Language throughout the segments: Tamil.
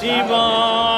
சிவாய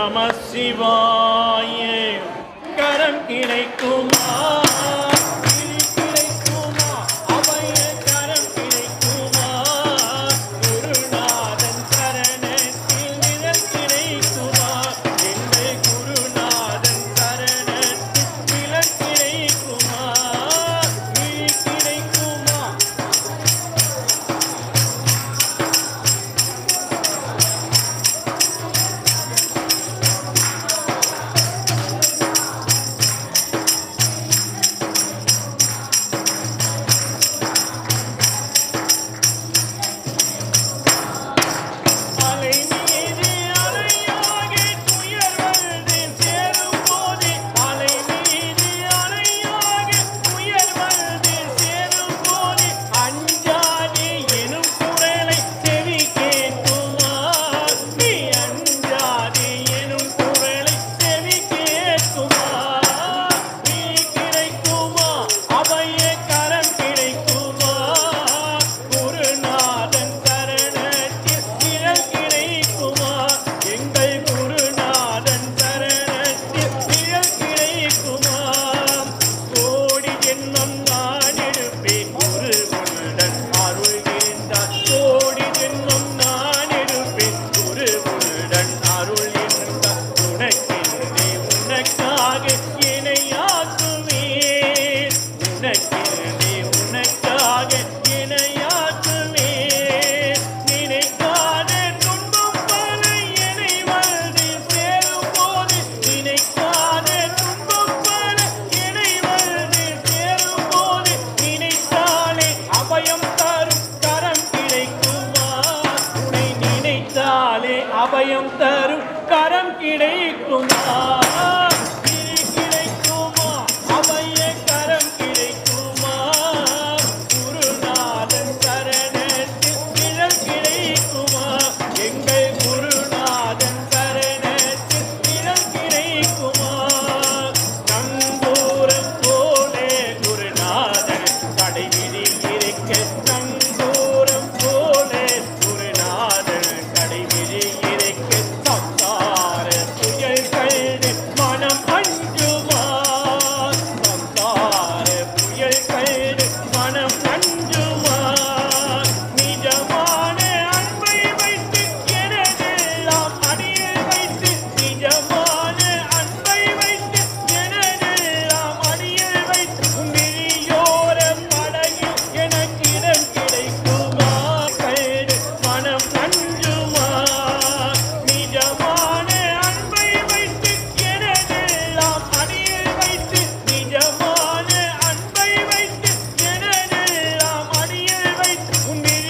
நம சிவாய கரம் கிடைக்கும். அபயம் தரும் கரம் கிடைக்குமா.